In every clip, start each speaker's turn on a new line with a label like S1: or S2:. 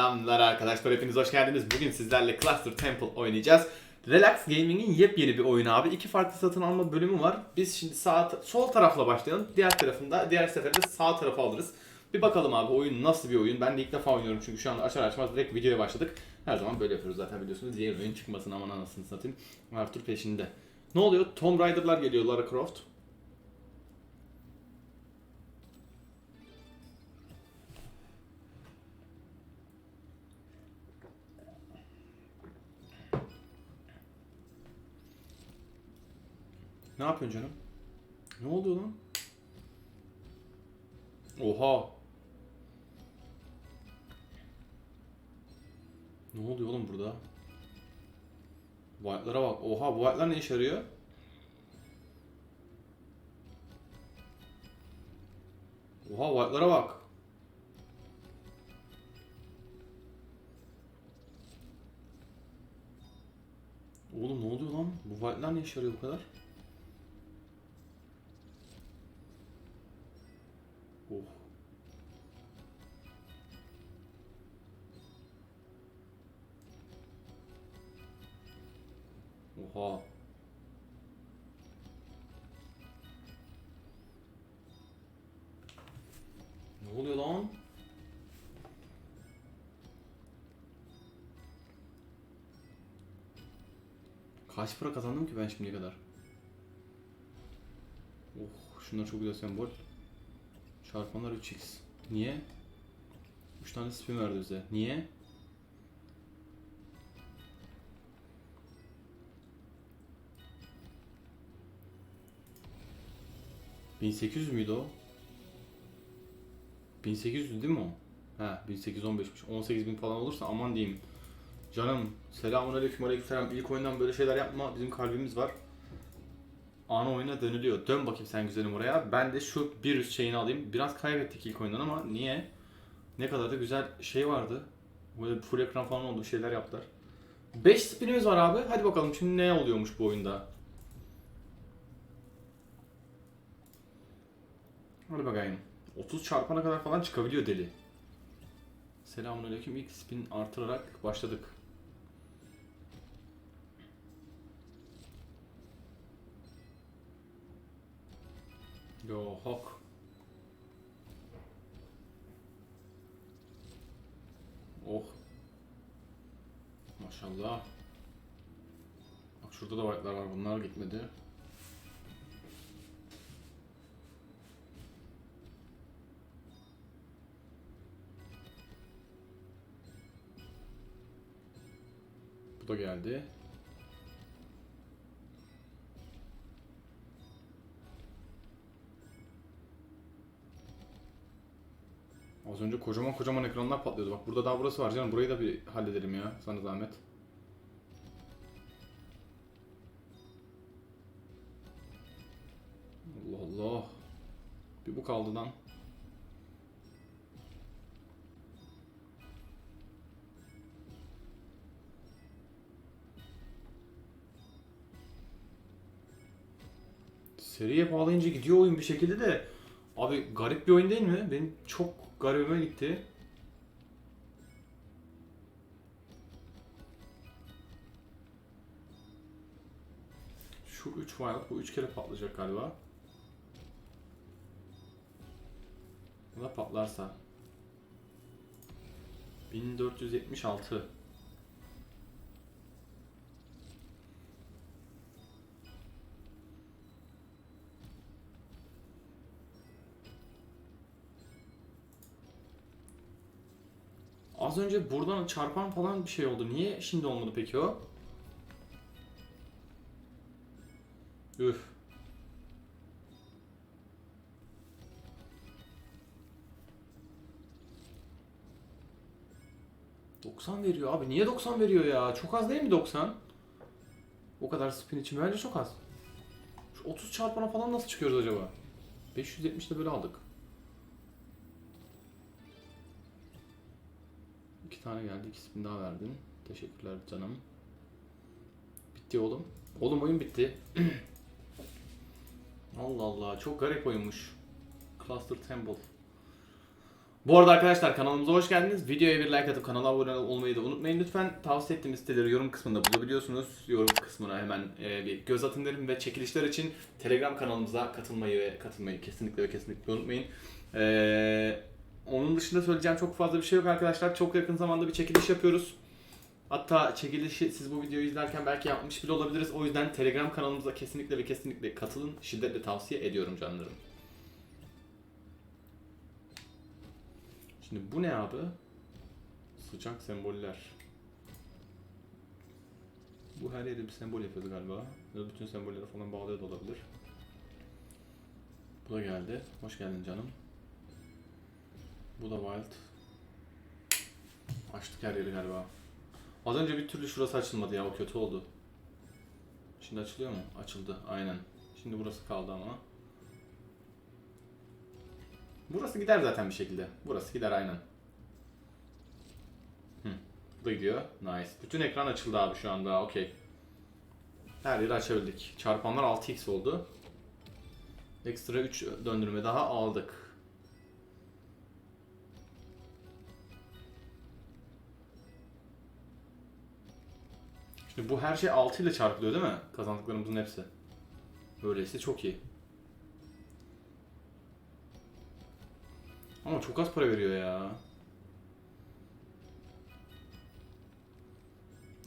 S1: Selamlar arkadaşlar hepiniz hoş geldiniz. Bugün sizlerle Cluster Temple oynayacağız. Relax Gaming'in yepyeni bir oyunu abi. İki farklı satın alma bölümü var. Biz şimdi sağ sol tarafla başlayalım. Diğer tarafında diğer seferde sağ tarafa alırız. Bir bakalım abi oyun nasıl bir oyun. Ben de ilk defa oynuyorum çünkü şu anda açar açmaz direkt videoya başladık. Her zaman böyle yapıyoruz zaten biliyorsunuz. Diğer oyun çıkmasın aman anasını satayım. Arthur peşinde. Ne oluyor? Tomb Raider'lar geliyor Lara Croft. Ne yapıyorsun canım? Ne oluyor lan? Oha. Ne oluyor oğlum burada? White'lara bak. Oha bu white'lar ne işe yarıyor? Oha white'lara bak. Oğlum ne oluyor lan? Bu white'lar ne işe yarıyor bu kadar? Kaç para kazandım ki ben şimdiye kadar? Oh, şunlar çok güzel sembol. Çarpanlar 3x. Niye? 3 tane spin verdi bize. Niye? ...1800 müydü o? 1800 değil mi o? He 1815'miş. 18000 falan olursa aman diyeyim. Canım selamun aleyküm aleyküm İlk oyundan böyle şeyler yapma. Bizim kalbimiz var. Ana oyuna dönülüyor. Dön bakayım sen güzelim oraya. Ben de şu bir üst şeyini alayım. Biraz kaybettik ilk oyundan ama niye? Ne kadar da güzel şey vardı. Böyle full ekran falan oldu şeyler yaptılar. 5 spinimiz var abi. Hadi bakalım şimdi ne oluyormuş bu oyunda. Hadi bakayım. 30 çarpana kadar falan çıkabiliyor deli. Selamünaleyküm. İlk spin artırarak başladık. Yo hok. Oh. Maşallah. Bak şurada da white'lar var. Bunlar gitmedi. Bu da geldi. Az önce kocaman kocaman ekranlar patlıyordu. Bak burada daha burası var canım. Burayı da bir halledelim ya. Sana zahmet. Allah Allah. Bir bu kaldı lan. Seriye bağlayınca gidiyor oyun bir şekilde de. Abi garip bir oyun değil mi? Benim çok garibime gitti. Şu 3 wild bu 3 kere patlayacak galiba. Bu da patlarsa. 1476. Az önce buradan çarpan falan bir şey oldu. Niye şimdi olmadı peki o? Üf. ...90 veriyor abi. Niye 90 veriyor ya? Çok az değil mi 90? O kadar spin için bence çok az. Şu 30 çarpana falan nasıl çıkıyoruz acaba? 570'de böyle aldık. İki tane geldi. İkisini daha verdin. Teşekkürler canım. Bitti oğlum. Oğlum oyun bitti. Allah Allah. Çok garip oyunmuş. Cluster Temple. Bu arada arkadaşlar kanalımıza hoş geldiniz. Videoya bir like atıp kanala abone olmayı da unutmayın lütfen. Tavsiye ettiğim siteleri yorum kısmında bulabiliyorsunuz. Yorum kısmına hemen e, bir göz atın derim ve çekilişler için Telegram kanalımıza katılmayı ve katılmayı kesinlikle ve kesinlikle unutmayın. Ee, onun dışında söyleyeceğim çok fazla bir şey yok arkadaşlar. Çok yakın zamanda bir çekiliş yapıyoruz. Hatta çekilişi siz bu videoyu izlerken belki yapmış bile olabiliriz. O yüzden Telegram kanalımıza kesinlikle ve kesinlikle katılın. Şiddetle tavsiye ediyorum canlarım. Şimdi bu ne abi? Sıcak semboller. Bu her yere bir sembol yapıyordu galiba. Ya bütün sembolleri falan bağlıyor da olabilir. Bu da geldi. Hoş geldin canım. Bu da wild. Açtık her yeri galiba. Az önce bir türlü şurası açılmadı ya o kötü oldu. Şimdi açılıyor mu? Açıldı aynen. Şimdi burası kaldı ama. Burası gider zaten bir şekilde. Burası gider aynen. Hı. Bu da gidiyor. Nice. Bütün ekran açıldı abi şu anda. Okey. Her yeri açabildik. Çarpanlar 6x oldu. Ekstra 3 döndürme daha aldık. Şimdi bu her şey 6 ile çarpılıyor değil mi? Kazandıklarımızın hepsi. Böyleyse çok iyi. Ama çok az para veriyor ya.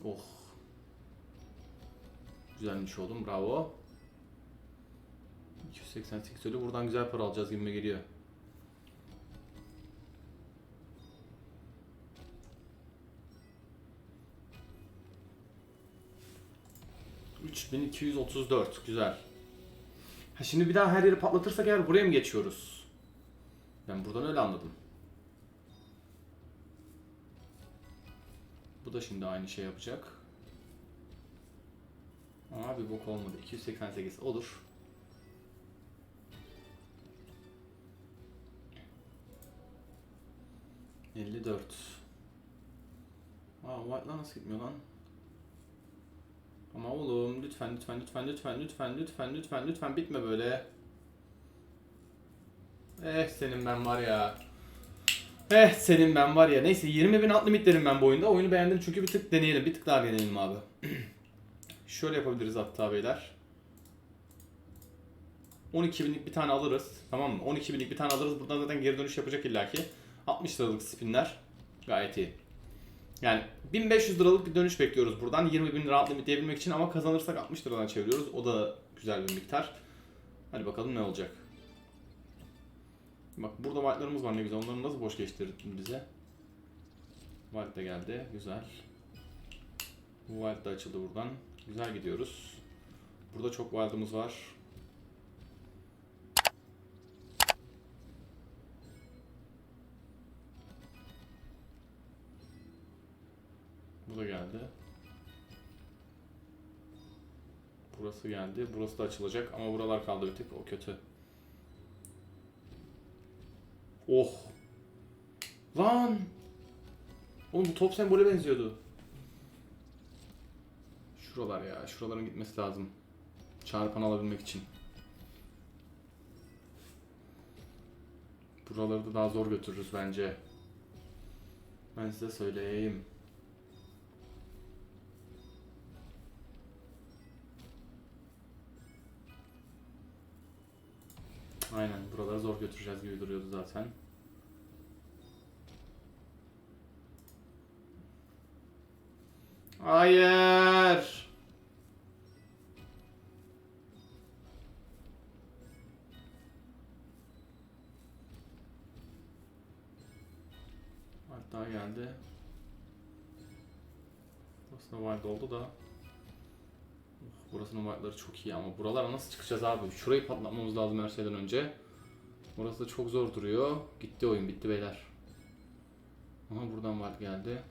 S1: Oh. Güzelmiş oğlum bravo. 288 ölü buradan güzel para alacağız gibime geliyor. ...3234 güzel. Ha şimdi bir daha her yeri patlatırsak eğer buraya mı geçiyoruz? Ben buradan öyle anladım. Bu da şimdi aynı şey yapacak. Ama bir bok olmadı. 288 olur. Elli dört. Aa White'la nasıl gitmiyor lan? Ama oğlum lütfen lütfen lütfen lütfen lütfen lütfen lütfen lütfen bitme böyle. Eh senin ben var ya. Eh senin ben var ya. Neyse 20 bin alt limit derim ben bu oyunda. Oyunu beğendim çünkü bir tık deneyelim. Bir tık daha deneyelim abi. Şöyle yapabiliriz hatta beyler. 12 binlik bir tane alırız. Tamam mı? 12 binlik bir tane alırız. Buradan zaten geri dönüş yapacak illaki. 60 liralık spinler. Gayet iyi. Yani 1500 liralık bir dönüş bekliyoruz buradan. 20 bin lira alt limit diyebilmek için ama kazanırsak 60 liradan çeviriyoruz. O da güzel bir miktar. Hadi bakalım ne olacak. Bak burada white'larımız var ne güzel. Onları nasıl boş geçtirdin bize? White de geldi. Güzel. Wild da açıldı buradan. Güzel gidiyoruz. Burada çok wild'ımız var. Bu da geldi. Burası geldi. Burası da açılacak ama buralar kaldı bir tık. O kötü. Oh. Lan. Oğlum bu top sembole benziyordu. Şuralar ya. Şuraların gitmesi lazım. Çarpan alabilmek için. Buraları da daha zor götürürüz bence. Ben size söyleyeyim. Aynen buraları zor götüreceğiz gibi duruyordu zaten. Hayır. Hatta geldi. Burası wild oldu da. Burasının wildları çok iyi ama buralara nasıl çıkacağız abi? Şurayı patlatmamız lazım her şeyden önce. Burası da çok zor duruyor. Gitti oyun bitti beyler. Aha buradan wild geldi.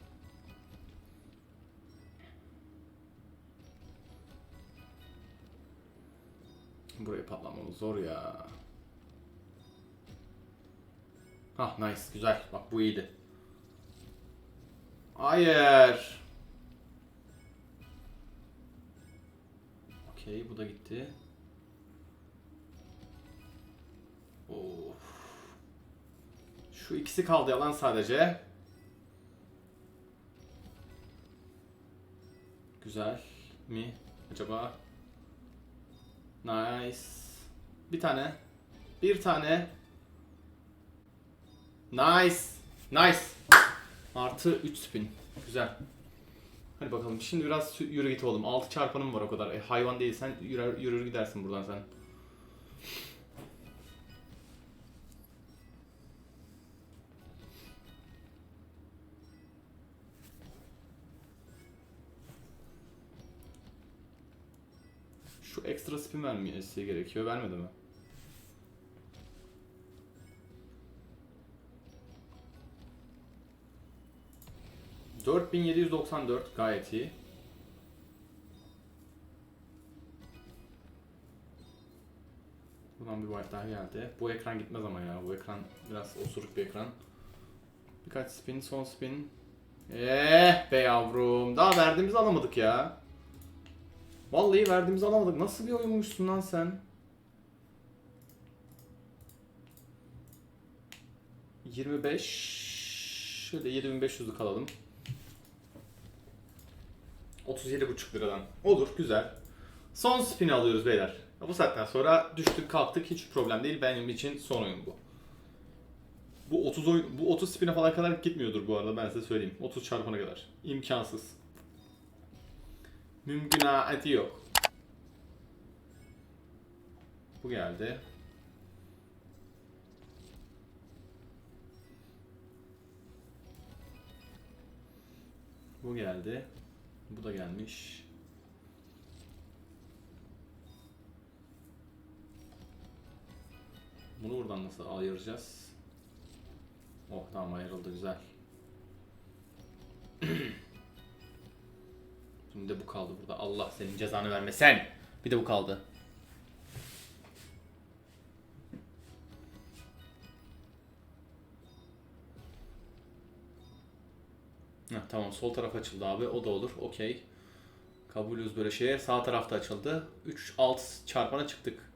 S1: Burayı patlatmamız zor ya. Hah nice güzel. Bak bu iyiydi. Hayır. Okey bu da gitti. Of. Şu ikisi kaldı yalan sadece. Güzel mi acaba? Nice. Bir tane. Bir tane. Nice. Nice. Artı 3 spin. Güzel. Hadi bakalım. Şimdi biraz yürü git oğlum. 6 çarpanım var o kadar. E, hayvan değilsen yürür, yürür gidersin buradan sen. Şu ekstra spin vermesi gerekiyor. Vermedi mi? ...4794 gayet iyi. Buradan bir white daha geldi. Bu ekran gitmez ama ya. Bu ekran biraz osuruk bir ekran. Birkaç spin, son spin. Eh be yavrum. Daha verdiğimizi alamadık ya. Vallahi verdiğimizi alamadık. Nasıl bir oyunmuşsun lan sen? 25 şöyle 7500'lük alalım. 37,5 liradan. Olur, güzel. Son spin'i alıyoruz beyler. Bu saatten sonra düştük kalktık hiç problem değil. Benim için son oyun bu. Bu 30 oyun, bu 30 spin'e falan kadar gitmiyordur bu arada ben size söyleyeyim. 30 çarpana kadar. İmkansız. Mümkünatı yok. Bu geldi. Bu geldi. Bu da gelmiş. Bunu buradan nasıl ayıracağız? Oh tamam ayrıldı güzel. Şimdi de bu kaldı burada. Allah senin cezanı vermesen. Bir de bu kaldı. Heh, tamam sol taraf açıldı abi. O da olur. Okey. Kabulüz böyle şeye. Sağ tarafta açıldı. 3 alt çarpana çıktık.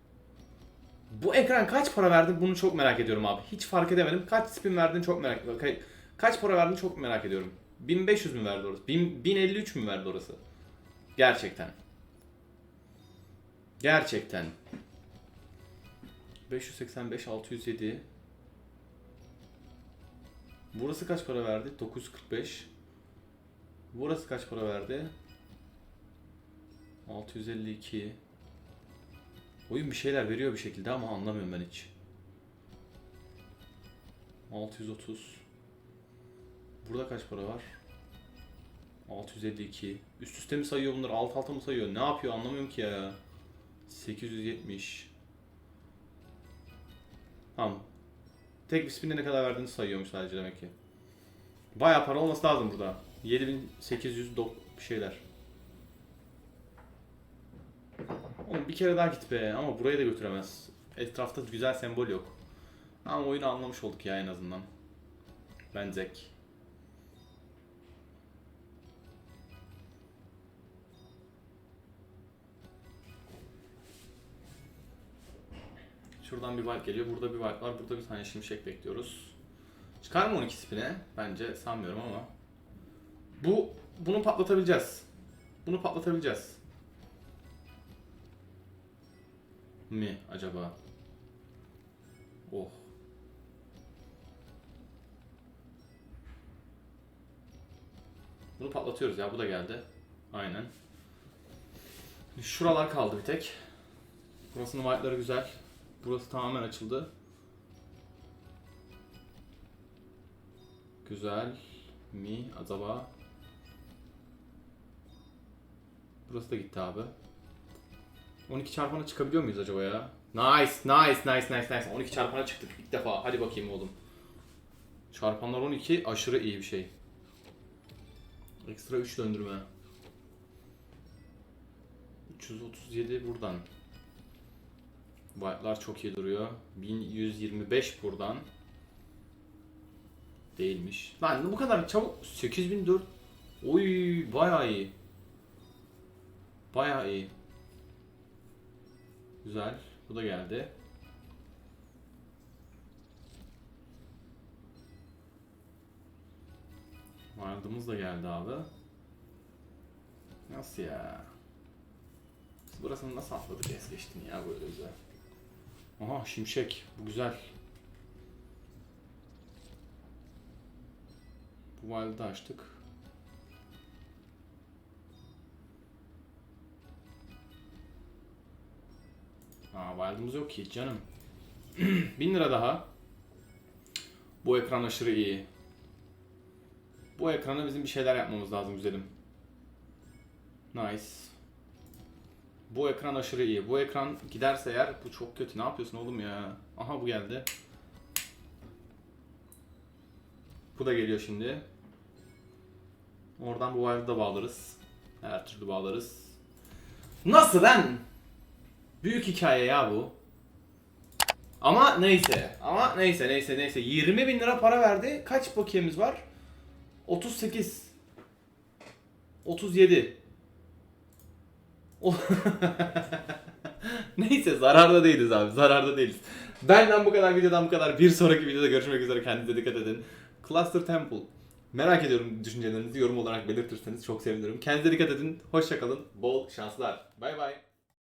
S1: Bu ekran kaç para verdin? Bunu çok merak ediyorum abi. Hiç fark edemedim. Kaç spin verdin çok merak ediyorum. Ka- Kaç para verdin çok merak ediyorum. 1500 mü verdi orası? 1000 1053 mü verdi orası? Gerçekten. Gerçekten. 585 607 Burası kaç para verdi? 945 Burası kaç para verdi? 652 Oyun bir şeyler veriyor bir şekilde ama anlamıyorum ben hiç. 630 Burada kaç para var? 652 Üst üste mi sayıyor bunları? Alt alta mı sayıyor? Ne yapıyor anlamıyorum ki ya. 870 Tamam. Tek bir spinde ne kadar verdiğini sayıyormuş sadece demek ki. Bayağı para olması lazım burada. 7800 dok bir şeyler. Oğlum bir kere daha git be ama buraya da götüremez. Etrafta güzel sembol yok. Ama oyunu anlamış olduk ya en azından. Ben Zek. Şuradan bir wipe geliyor. Burada bir wipe var. Burada bir tane şimşek bekliyoruz. Çıkar mı 12 spine? Bence sanmıyorum ama. Bu bunu patlatabileceğiz. Bunu patlatabileceğiz. Mi acaba? Oh. Bunu patlatıyoruz ya. Bu da geldi. Aynen. Şuralar kaldı bir tek. Burasının white'ları güzel. Burası tamamen açıldı. Güzel mi acaba? Burası da gitti abi. 12 çarpana çıkabiliyor muyuz acaba ya? Nice, nice, nice, nice, nice. 12 çarpana çıktık ilk defa. Hadi bakayım oğlum. Çarpanlar 12 aşırı iyi bir şey. Ekstra 3 döndürme. 337 buradan. White'lar çok iyi duruyor. 1125 buradan. Değilmiş. Lan bu kadar çabuk 8004. Oy bayağı iyi. Baya iyi. Güzel. Bu da geldi. Wild'ımız da geldi abi. Nasıl ya? Biz burasını nasıl atladık es geçtin ya böyle güzel. Aha şimşek. Bu güzel. Bu Wild'ı açtık. Aa Wild'ımız yok ki canım. 1000 lira daha. Bu ekran aşırı iyi. Bu ekrana bizim bir şeyler yapmamız lazım güzelim. Nice. Bu ekran aşırı iyi. Bu ekran giderse eğer bu çok kötü. Ne yapıyorsun oğlum ya? Aha bu geldi. Bu da geliyor şimdi. Oradan bu wire'ı da bağlarız. Her türlü bağlarız. Nasıl lan? Büyük hikaye ya bu. Ama neyse. Ama neyse neyse neyse. 20 bin lira para verdi. Kaç bakiyemiz var? 38. 37. O- neyse zararda değiliz abi. Zararda değiliz. Benden bu kadar videodan bu kadar. Bir sonraki videoda görüşmek üzere. Kendinize dikkat edin. Cluster Temple. Merak ediyorum düşüncelerinizi yorum olarak belirtirseniz çok sevinirim. Kendinize dikkat edin. Hoşçakalın. Bol şanslar. Bay bay.